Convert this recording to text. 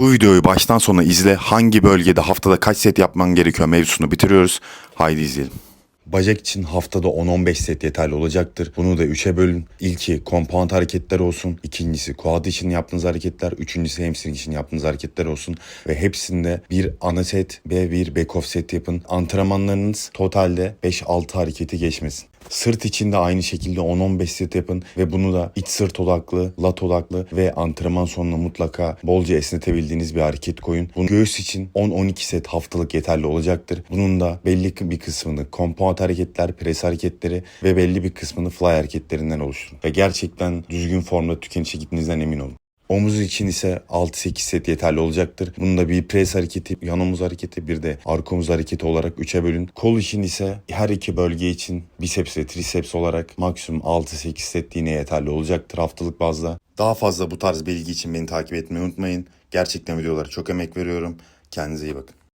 Bu videoyu baştan sona izle. Hangi bölgede haftada kaç set yapman gerekiyor mevzusunu bitiriyoruz. Haydi izleyelim. Bacak için haftada 10-15 set yeterli olacaktır. Bunu da 3'e bölün. İlki compound hareketler olsun. İkincisi quad için yaptığınız hareketler. Üçüncüsü hamstring için yaptığınız hareketler olsun. Ve hepsinde bir ana set ve bir back off set yapın. Antrenmanlarınız totalde 5-6 hareketi geçmesin. Sırt için de aynı şekilde 10-15 set yapın ve bunu da iç sırt odaklı, lat odaklı ve antrenman sonuna mutlaka bolca esnetebildiğiniz bir hareket koyun. Bunu göğüs için 10-12 set haftalık yeterli olacaktır. Bunun da belli bir kısmını compound hareketler, pres hareketleri ve belli bir kısmını fly hareketlerinden oluşturun. Ve gerçekten düzgün formda tükenişe gittiğinizden emin olun. Omuz için ise 6-8 set yeterli olacaktır. Bunun da bir pres hareketi, yan omuz hareketi bir de arka omuz hareketi olarak 3'e bölün. Kol için ise her iki bölge için biceps ve triceps olarak maksimum 6-8 set yine yeterli olacaktır haftalık bazda. Daha fazla bu tarz bilgi için beni takip etmeyi unutmayın. Gerçekten videolara çok emek veriyorum. Kendinize iyi bakın.